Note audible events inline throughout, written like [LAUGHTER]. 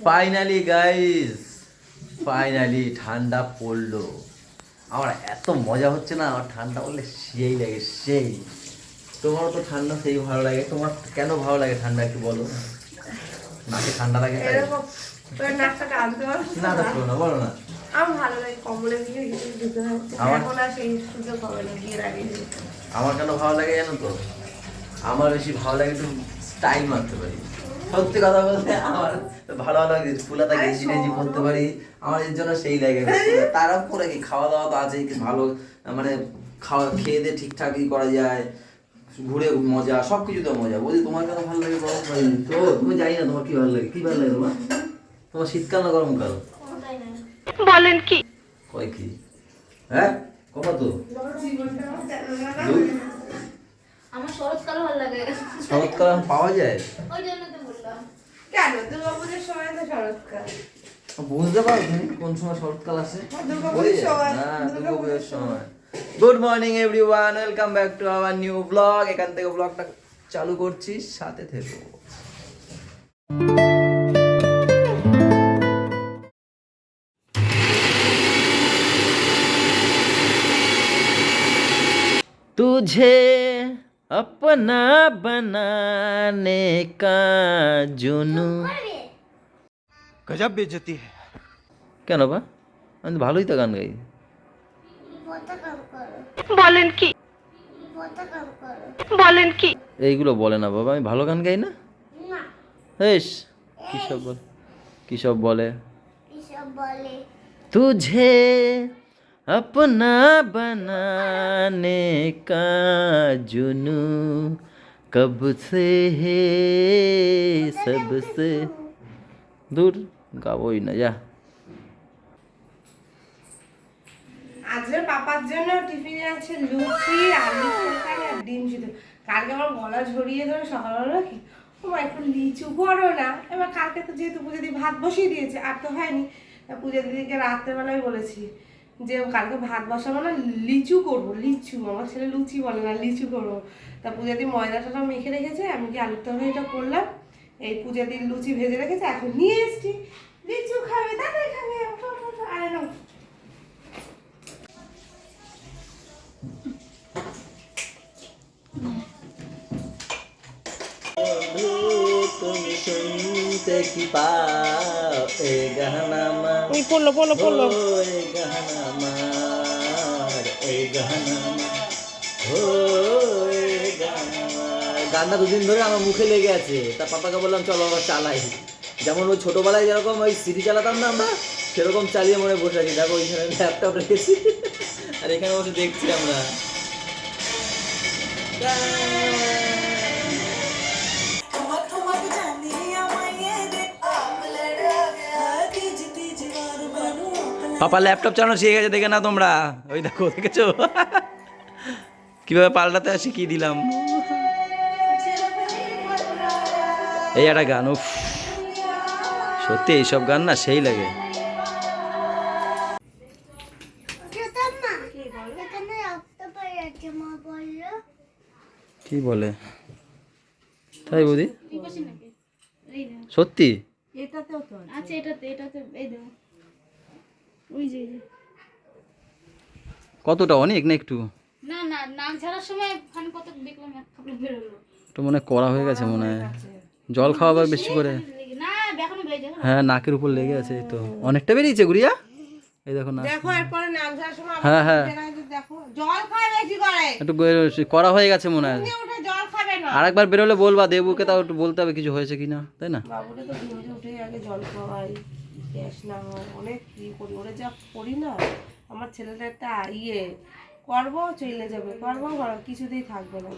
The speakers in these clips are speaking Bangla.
ফাইনালি গাইস ফাইনালি ঠান্ডা পড়ল। আমার এত মজা হচ্ছে না আমার ঠান্ডা পড়লে সেই লাগে সেই। তোমারও তো ঠান্ডা সেই ভালো লাগে। তোমার কেন ভালো লাগে ঠান্ডা একটু বলো। নাকে ঠান্ডা লাগে না। দেখো না বলো না আমার ভালো লাগে কম্বলের ভিতরে কিছু ঢুকে থাকতে আমার- এখন আর সেই সুযোগ হবে না বিয়ের আগে আমার কেন ভালো লাগে জানো তো? আমার বেশি ভালো লাগে একটু স্টাইল মারতে পারি। সত্যি কথা বলতে আমার ভালো ভালো লাগে ফুলাতা গেঞ্জি টেঞ্জি পরতে পারি। আমার এর জন্য সেই লাগে তারা পরে কি খাওয়া দাওয়া তো আছেই কি ভালো মানে খাওয়া খেয়ে দিয়ে ঠিকঠাকই করা যায় ঘুরে মজা সব কিছুতে মজা। বলছি তোমার কেন ভালো লাগে গরম কাল তো তুমি জানি না তোমার কি ভালো লাগে। কি ভালো লাগে তোমার? তোমার শীতকাল না গরমকাল? বলেন কি? কয় কি? হ্যাঁ? কত তো? আমার শরৎকাল ভালো লাগে। শরৎকাল পাওয়া যায়? ওই জন্য তো কেন? দুর্গাপুজোর সময় তো শরৎকাল। বুঝতে পারো তুমি কোন সময় শরৎকাল আসে? দুর্গাপুজোর সময় good morning everyone welcome back to our new blog এখান থেকে ব্লগটা চালু করছি সাথে থেকো। तुझे अपना बनाने का जुनू गजब बेइज्जती है কেন বা আমি তো ভালোই তো গান গাই বলেন কি বলেন কি এইগুলো বলে না বাবা আমি ভালো গান গাই না হেস কি সব বল কি সব বলে तुझे अपना बनाने का जुनू कब से है सबसे दूर গাবই না যা আজকে পাপার জন্য টিফিনে আছে লুচি আলু তরকারি আর ডিম সিদ্ধ কালকে আমার গলা ঝরিয়ে ধরে সকালবেলা কি ও মা একটু লিচু করো না এবার কালকে তো যেহেতু পুজো দিদি ভাত বসিয়ে দিয়েছে আর তো হয়নি তা পুজো দিদিকে রাত্রেবেলায় বলেছি যে কালকে ভাত বসাবো না, লিচু করব, লিচু, আমার ছেলে লুচি বলে না, লিচু করব। তা পূজা দি ময়দাটা মেখে রেখেছে, আমি কি আলুর তরকারিটা করলাম? এই পূজা দিন লুচি ভেজে রেখেছে, এখন নিয়ে এসছি। লিচু খাবে দাদাই খাবে আরে तुम দিতে কি পাও? এ গহনামা। ওই পড়ল পড়ল পড়ল। এ গহনামা। এ গহনামা। ও এ গহনামা। গানটা দুদিন ধরে আমার মুখে লেগে আছে। তা পাপাকে বললাম চলো আবার চালাই। যেমন ওই ছোটোবেলায় যেরকম ওই সিডি চালাতাম না আমরা সেরকম চালিয়ে মনে বসে আছি। দেখো ওইখানে ল্যাপটপ রেখেছি। আর এখানে বসে দেখছি আমরা। পাপা ল্যাপটপ চালানো শিখে গেছে দেখে না তোমরা। ওই দেখো দেখেছ? কীভাবে পাল্টাতে শিখিয়ে দিলাম? এই একটা গান উফ। সত্যি এইসব গান না সেই লাগে। কি বলে? তাই বৌদি? সত্যি? আচ্ছা এটাতে এটাতে এই দেবো। ওই যে। কতটা অনেক না একটু? না না নাক ঝাড়ার সময় ফান কত দেখলাম এক কাপড় বেরোলো। তো মনে হয় করা হয়ে গেছে মনে হয়। জল খাওয়া বা বেশি করে? না এখনও বেজে হ্যাঁ নাকের উপর লেগে আছে তো। অনেকটা বেরিয়েছে গুড়িয়া? এই দেখো না দেখো এরপরে নাম যাওয়ার সময় হ্যাঁ, হ্যাঁ। দেখো জল খায় বেশি করে। একটু করা হয়ে গেছে মনে হয়। ঘুমিয়ে উঠে জল খাবে না। আর একবার বেরোলে বলবা দেবুকে তাও একটু বলতে হবে কিছু হয়েছে কিনা তাই না? বাবুকে তো উঠে আগে জল খাওয়াই। গ্যাস না হয় অনেক কি করি? ওরে যা করি না আমার ছেলেটা একটা ইয়ে করব চলে যাবে। করব কিছুতেই থাকবে না।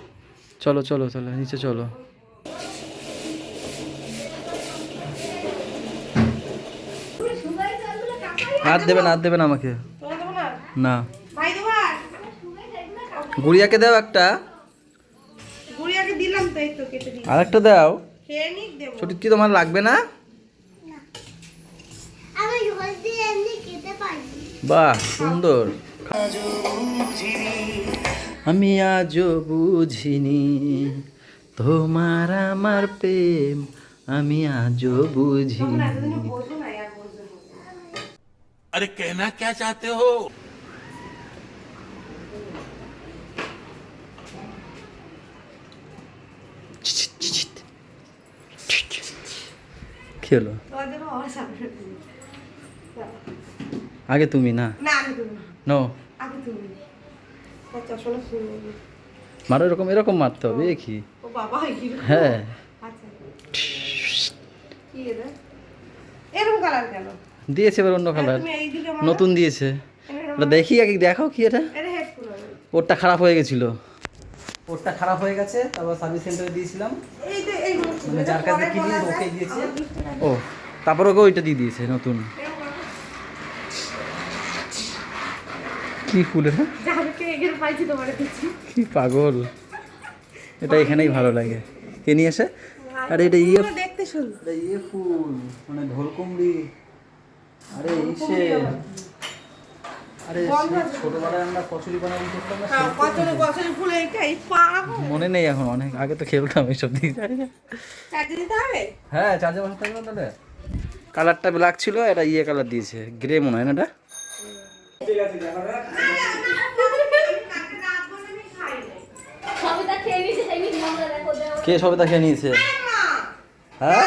চলো চলো চলো নিচে চলো। হাত দেবে না হাত দেবে না আমাকে। না। গুড়িয়াকে দাও একটা। গুড়িয়াকে দিলাম তো এই তো কেটে দিই আর একটা দাও। খেয়ে নিক দেবো। ছোট কি তোমার লাগবে না? বাহ সুন্দর। আমি আজও বুঝিনি তোমার আমার প্রেম আমি আজও বুঝিনি। আরে কেনা কে চাতে হো? খেলো। আগে তুমি না? না আগে তুমি নো। আগে তুমি তার চশমাটা শুনে নিবি। মারো এরকম এরকম মারতে হবে কি? ও বাবা এরকম? হ্যাঁ। আচ্ছা। কালার দিয়েছে এবার অন্য কালার তুমি এইদিকে মারো। নতুন দিয়েছে। ওটা দেখি আগে দেখাও কি এটা। ওরটা খারাপ হয়ে গেছিল। ওরটা খারাপ হয়ে গেছে তারপর সার্ভিস সেন্টারে দিয়েছিলাম। এই যে এই মানে যার কাছে কিনি ওকে দিয়েছে। ও তারপর ওকে ওইটা দিয়ে দিয়েছে নতুন এরকম করো। কি ফুল এটা তোমার দিচ্ছি কি পাগল। এটা এখানেই ভালো লাগে। কে নিয়ে এসে? আরে এটা ইয়ে দেখতে সুন্দর। এটা ইয়ে ফুল মানে ঢোলকুমড়ি। আরে ইসে। আরে। ছোটবেলায় আমরা কচুরি বানাবো করতাম? না হ্যাঁ, কচুরি বছর ফুল এইটাই পাগল। মনে নেই এখন অনেক আগে তো খেলতাম এইসব দিকে চার্জে দিতে হবে? হ্যাঁ চার্জে বসে থাকবে তাহলে। কালারটা ব্ল্যাক ছিল এটা ইয়ে কালার দিয়েছে গ্রে মনে হয় না এটা? সবিতা নিয়ে মজা দেখো দেও কে সবে তা খেয়ে নিয়েছে? হ্যাঁ?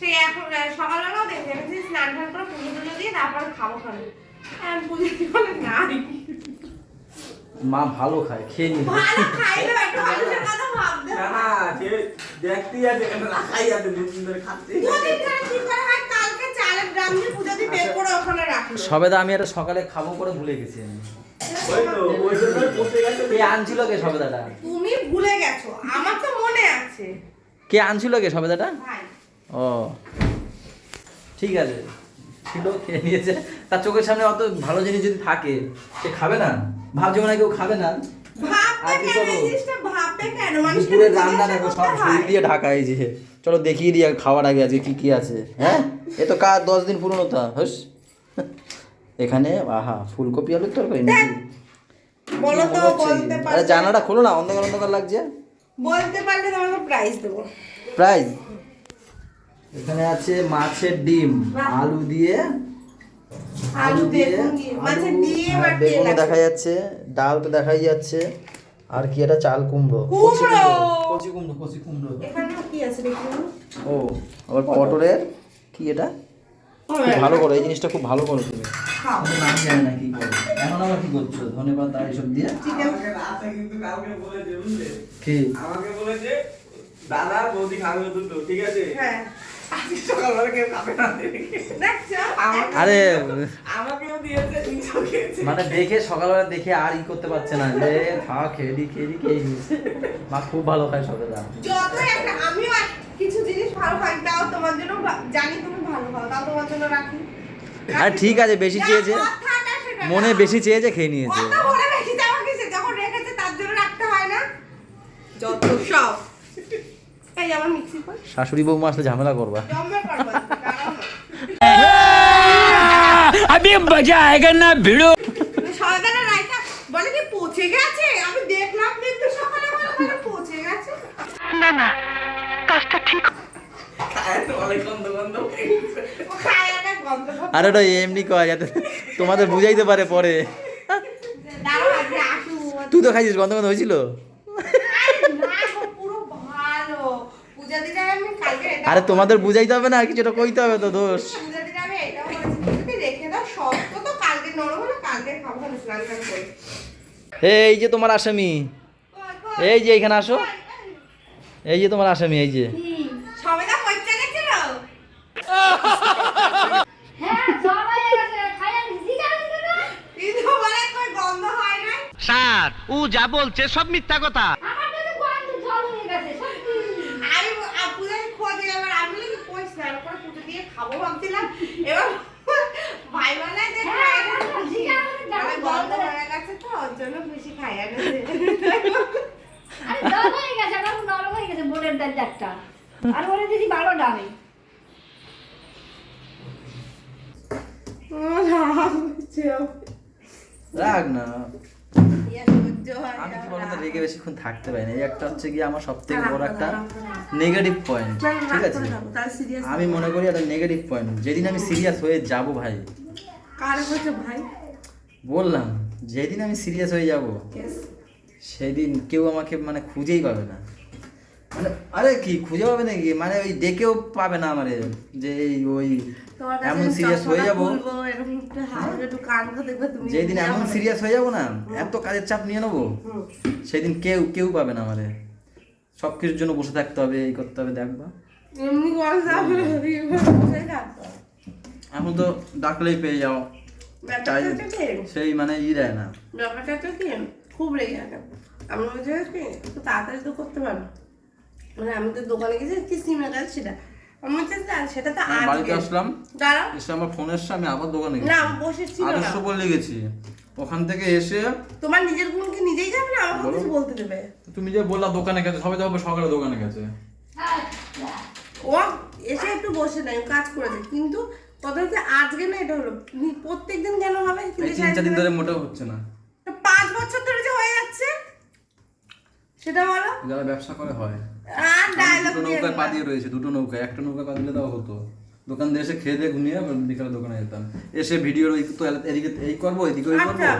সেই এখন সকালবেলাও দেখি স্নান টান করে পুজো টুজো দিয়ে তারপরে খাব খাবে। আর পুজো দিয়ে বলে নাই। মা ভালো খায় খেয়ে নিয়েছে ভালো খাইলে একটু মানুষের কথা ভাবতে হবে। দেখতেই আছে কেন রাখাই আছে দুদিন ধরে খাচ্ছি। দুদিন ধরে কি করে হয়? কালকে চালের গ্রাম দিয়ে পুজো দিয়ে বের করে ওখানে রাখল। সবেদা আমি এটা সকালে খাব করে ভুলে গেছি আমি। ওই তো ওই জন্যই বসে গেছে। কে আনছিল কে সবেদাটা? তুমি ভুলে গেছো আমার তো মনে আছে। কে আনছিল কে সবেদাটা? ভাই। ও ঠিক আছে। ছিল খেয়ে নিয়েছে। তার চোখের সামনে অত ভালো জিনিস যদি থাকে সে খাবে না? ভাবছে মনে কেউ খাবে না। জিজ্ঞাসা রান্না দেখো সব শরীর দিয়ে ঢাকা এই যে। চলো দেখিয়ে দিই খাওয়ার আগে আজকে কি কি আছে। হ্যাঁ? এ তো কার দশ দিন পুরনো তা হস? এখানে আহা ফুলকপি আলুর তরকারি নাকি? বলো তো হচ্ছে? বলতে আরে জানাটা খোলো না অন্ধকার অন্ধকার লাগছে। বলতে পারলে তোমাকে প্রাইজ দেবো। প্রাইস এখানে আছে মাছের ডিম আলু দিয়ে আলু বেগুন দিয়ে। আলু, ডিম হ্যাঁ, আর তেল দেখা যাচ্ছে ডাল তো দেখাই যাচ্ছে। আর কি এটা চাল কুমড়ো। কুমড়ো! কচি কুমড়ো, কচি কুমড়ো এখানেও কি আছে দেখি ও আবার পটলের কি এটা? খুব ভালো করো এই জিনিসটা খুব ভালো করো তুমি। আমি জানি না কি করো। এখন আবার কি করছ? ধন্যবাদ তার এইসব দিয়ে? চিকেন। কিন্তু কাউকে বলেছে বুঝলে কি? আমাকে বলেছে দাদা বৌদি খাবে দুটো ঠিক আছে? হ্যাঁ। আরে মানে দেখে সকালবেলা দেখে আর ই করতে পারছে না। যে খা খেয়ে দি খেয়ে খেয়ে মা খুব ভালো খায় সবেদা যতই আমিও কিছু জিনিস ভালো খাই তাও তোমার জন্য জানি তুমি ভালো খাও তাও তোমার জন্য রাখি। আরে ঠিক আছে, বেশি চেয়েছে। মনে বেশি চেয়েছে খেয়ে নিয়েছে। কথা বলে বেশি চাওয়া কিসে? যখন রেখেছে তার জন্য রাখতে হয় না। যত সব এই আমার মিক্সি কর শাশুড়ি বউ মাসে ঝামেলা করবা। আমি মজা আয়গা না ভিড়ো এমনি কয় যাতে তোমাদের বুঝাইতে পারে পরে। তুই তো খাইছিস গন্ধ গন্ধ হয়েছিল? আরে তোমাদের বুঝাইতে হবে না কিছুটা কইতে হবে তো দোষ। এই যে তোমার আসামি। এই যে এখানে আসো। এই যে তোমার আসামি এই যে। হ্যাঁ হয় স্যার ও যা বলছে সব মিথ্যা কথা আমার তো গন্ধ জল হয়ে গেছে সত্যি আমি আ- পূজার খোঁজ এবার আমি বলি কই স্নান করে পুজো দিয়ে খাব ভাবছিলাম এবার ভাই যে হ্যাঁ, খাই হ্যাঁ, গন্ধ হয়ে হয়ে। গেছে তো ওর জন্য বেশি খাই না আরে জল হয়ে গেছে আমার নরম হয়ে গেছে বোনের ডাল একটা। আর ওরে দিদি বারো ডালে। রাখ না। আমি কি বলতো রাগ বেশিক্ষণ থাকতে পারি না এই একটা হচ্ছে কি আমার সব থেকে বড় একটা। নেগেটিভ পয়েন্ট ঠিক আছে? আমি মনে করি একটা নেগেটিভ পয়েন্ট যেদিন আমি সিরিয়াস হয়ে যাব ভাই ভাই? বললাম যেদিন আমি সিরিয়াস হয়ে যাব সেদিন কেউ আমাকে মানে খুঁজেই পাবে না। মানে আরে কি খুঁজে পাবে নাকি? মানে ওই ডেকেও পাবে না আমারে যে ওই এমন সিরিয়াস হয়ে যাব। তুমি যেদিন এমন সিরিয়াস হয়ে যাব না এত কাজের চাপ নিয়ে নেব সেদিন কেউ কেউ পাবে না আমারে। সব কিছুর জন্য বসে থাকতে হবে এই করতে হবে দেখবা এখন তো ডাকলেই পেয়ে যাও। তাই সেই মানে ই দেয় না। ব্যাপারটা হচ্ছে কি? খুব রেগে আমি তাড়াতাড়ি তো করতে পারো মানে আমি তো দোকানে গেছি কি সেটা? আমি বলছি সেটা তো আমি বাড়িতে আসলাম দাঁড়াও। এসে আমার ফোন এসছে আমি আবার দোকানে গেছি। আমি বসেছিল না। আদর্শ বললে গেছি। ওখান থেকে এসে তোমার নিজের গুণ কি নিজেই যাবে না? আমাকে বলো। কিছু বলতে দেবে? তুমি যে বললা দোকানে গেছে সবাই যাবে সকালে দোকানে গেছে। ও এসে একটু বসে নাই কাজ করেছে। কিন্তু হচ্ছে আজকে না এটা হলো। প্রত্যেক দিন কেন হবে? তিন চার দিন ধরে মোটেও হচ্ছে না। পাঁচ বছর ধরে যে হয়ে যাচ্ছে সেটা বলো। যারা ব্যবসা করে হয়। দুটো নৌকায় পা দিয়ে রয়েছে দুটো নৌকায়। একটা নৌকায় পা দিলে তাও হতো। দোকান দিয়ে এসে খেয়ে দিয়ে ঘুমিয়ে বিকালে দোকানে যেতাম। এসে ভিডিওর ওই তো এদিকে এই করব এদিকে ওই করব। আচ্ছা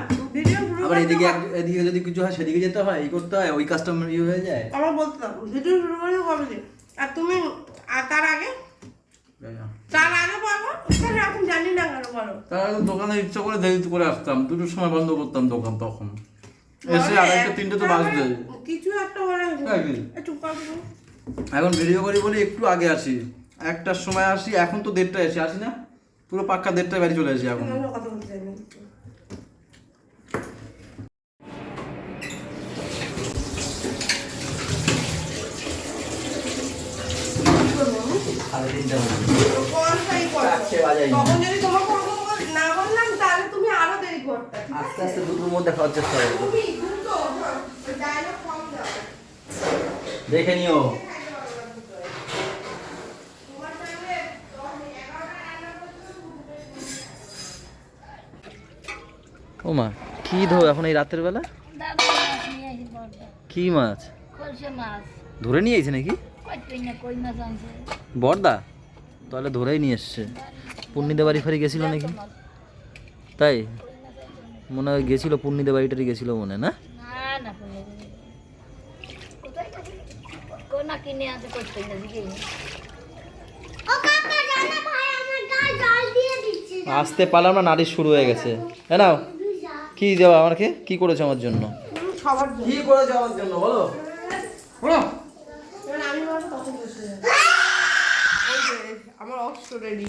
আবার এদিকে এদিকে যদি কিছু হয় সেদিকে যেতে হয় এই করতে হয় ওই কাজটা ইয়ে হয়ে যায়। আমার বলতে ভিডিও শুরু করে কবে? আর তুমি তার আগে? তার আগে বলো এখন জানি না কেন বলো। তার দোকানে ইচ্ছা করে দেরি করে আসতাম। দুটোর সময় বন্ধ করতাম দোকান তখন। এসে আড়াইটা তিনটে তো মানে কিছু একটা হ্যাঁ একটু এখন ভিডিও করি বলে একটু আগে আসি। একটার সময় আসি এখন তো দেড়টায় এসে আসি না? পুরো পাক্কা দেড়টায় বাড়ি চলে আসি এখন। সাড়ে তিনটা বাজে। তখন যদি বল- না বললাম তাহলে তুমি আরও দেরি করতে ঠিক আস্তে আস্তে দুটোর মধ্যে খাওয়ার চেষ্টা করব দেখে নিও। ও মা কি ধো এখন এই রাতের বেলা? কি মাছ? ধরে নিয়ে এসেছে নাকি? বর্দা তাহলে ধরেই নিয়ে এসছে। পূর্ণিদা বাড়ি ফাড়ি গেছিল নাকি? তাই? মনে হয় গেছিল পূর্ণিদা বাড়িটারই গেছিল মনে হয়, না? না না না আসতে পারলাম না নারী শুরু হয়ে গেছে। হ্যাঁ নাও কি দেওয়া আমাকে? কি করেছ আমার জন্য? কি করেছ আমার জন্য বলো? বলো। এবার আমি বলব তখন বসে যাবে এই যে, আমার অস্ত্র রেডি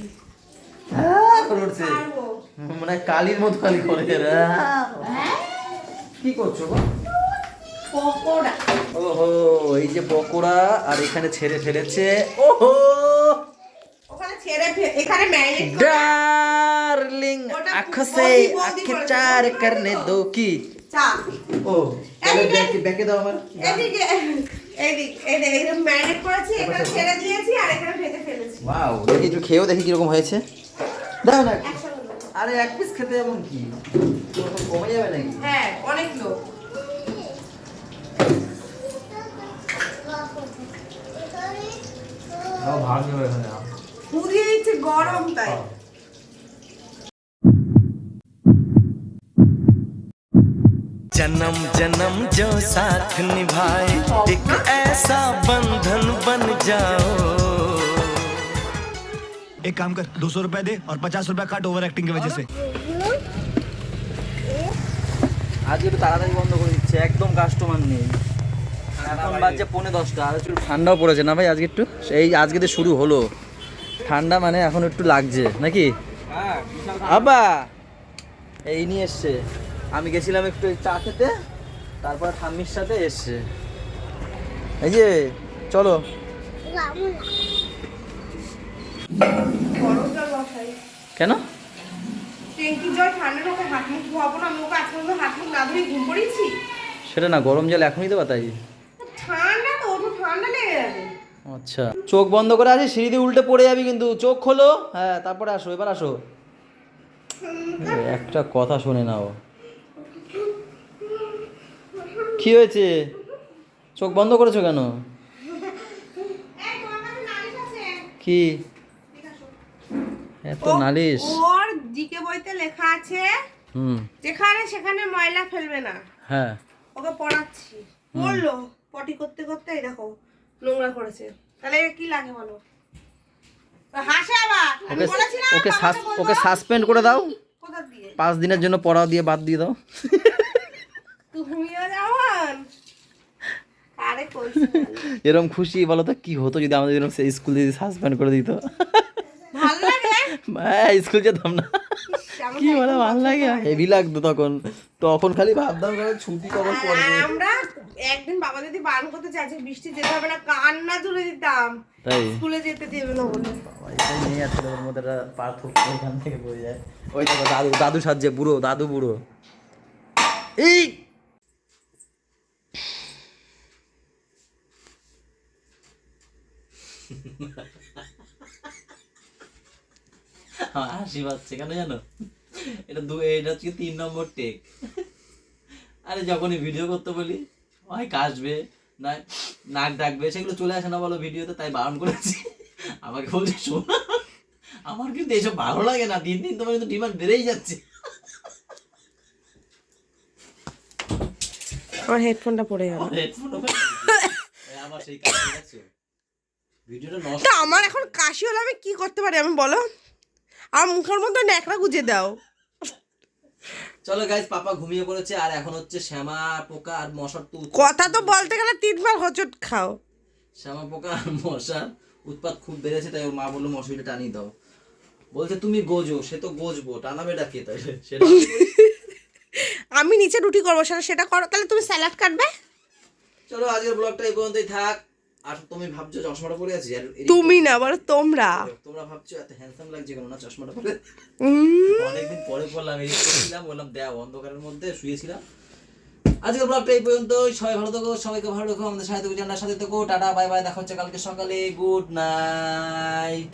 মানে কালির মতো কালি করে কি করছ গো? পকোড়া। ওহো এই যে পকোড়া আর এখানে ছেড়ে ফেলেছে। ওহো! ওখানে ছেড়ে এখানে ম্যারিনেট ডার্লিং আঁখো সে বৌদি আঁখে করেছে, চার করনে দো কি? চা। ও তাহলে ব্যাকে ব্যাকে দাও আমার। এদিকে খেয়েও দেখি কীরকম হয়েছে। দাও না। আরে এক পিস খেতে এমন কি ওরকম কমে যাবে নাকি হ্যাঁ অনেক লোক তাও ভাগ হবে এখানে পুড়িয়ে দিচ্ছে গরম তাই जन्म जन्म जो साथ निभाए एक ऐसा बंधन बन जाओ एक काम कर दो सौ रुपए दे और पचास रुपए काट ओवर एक्टिंग की वजह से আজকে একটু তাড়াতাড়ি বন্ধ করে দিচ্ছে একদম কাস্টমার নেই এখন বাজছে পৌনে দশটা আর একটু ঠান্ডাও পড়েছে না ভাই আজকে একটু এই আজকে তো শুরু হলো ঠান্ডা মানে এখন একটু লাগছে নাকি আবা এই নিয়ে এসছে আমি গেছিলাম একটু এই চা খেতে তারপর ঠাম্মির সাথে এসছে এই যে চলো গরম জল বসাই কেন? সেটা না গরম জল এখনই তাই? তো যাবে। আচ্ছা। চোখ বন্ধ করে আছি সিঁড়ি দিয়ে উল্টে পড়ে যাবি কিন্তু চোখ খোলো। হ্যাঁ তারপরে আসো এবার আসো। একটা কথা শুনে নাও। কি হয়েছে? চোখ বন্ধ করেছ কেন? কি? এত নালিশ। ওর জিকে বইতে লেখা আছে হুম। যেখানে সেখানে ময়লা ফেলবে না। হ্যাঁ। ওকে পড়াচ্ছি। পড়ল পটি করতে করতে এই দেখো নোংরা করেছে। তাহলে কি লাগে বলো? হাসে আবার। আমি ওকে বলেছিলাম ওকে বাবাকে সাস- বলব। ওকে সাসপেন্ড করে দাও। কোথা দিয়ে? পাঁচ দিনের জন্য পড়াও দিয়ে বাদ দিয়ে দাও। তুমিও এরকম খুশি বলো তো কি হতো যদি আমাদের স্কুল যদি সাসপেন্ড করে দিত? স্কুল যেতাম না। কি বলে ভালো লাগে হেভি লাগতো তখন। তখন খালি ভাবতাম ছুটি কবে পড়বে। আমরা একদিন বাবা যদি বারণ করতে চাইছে বৃষ্টি যেতে হবে না কান্না তুলে দিতাম। স্কুলে যেতে দেবে না বলে। মধ্যে একটা পার্থক্য এখান থেকে বোঝা যায়। ওই দেখো দাদু দাদু সাজছে বুড়ো দাদু বুড়ো। এই! আমার হাসি পাচ্ছে কেন জানো? এটা দু এটা হচ্ছে তিন নম্বর টেক আরে যখনই ভিডিও করতে বলি হয় কাশবে না নাক ডাকবে সেগুলো চলে আসে না বলো ভিডিওতে তাই বারণ করেছি। আমাকে বলছে শোনা আমার কিন্তু এসব ভালো লাগে না দিন দিন তোমার কিন্তু ডিমান্ড বেড়েই যাচ্ছে। আমার হেডফোনটা পড়ে গেল। আমার সেই ভিডিওটা নষ্ট আমার এখন কাশি হলে আমি কি করতে পারি আমি বলো? আমার মুখের মধ্যে ন্যাকড়া গুজে দাও। চলো গাইজ পাপা ঘুমিয়ে পড়েছে আর এখন হচ্ছে শ্যামা পোকা আর মশার তো কথা তো বলতে গেলে তিনবার হোঁচট খাও। শ্যামা পোকা আর মশার উৎপাত খুব বেড়েছে তাই ওর মা বলল মশারিটা টানিয়ে দাও। বলছে তুমি গোজো সে তো গোজবো টানাবে ডাকে তাই [LAUGHS] সেটা আমি নিচে রুটি করব সেটা সেটা করো তাহলে তুমি স্যালাড কাটবে? চলো আজকের ব্লগটা এই পর্যন্তই থাক। আর তুমি ভাবছ চশমাটা পরে আছি? আর তুমি না তোমরা। তোমরা ভাবছ এত হ্যান্ডসাম লাগছে কেন না চশমাটা পরে? অনেকদিন পরে পড়লাম এই করেছিলাম বললাম দেখ অন্ধকারের মধ্যে শুয়েছিলাম। আজকের ব্লগটা এই পর্যন্ত সবাই ভালো থাকো সবাইকে ভালো রাখো আমাদের সাথে থাকো জানার সাথে থাকো টাটা বাই বাই দেখা হচ্ছে কালকে সকালে গুড নাইট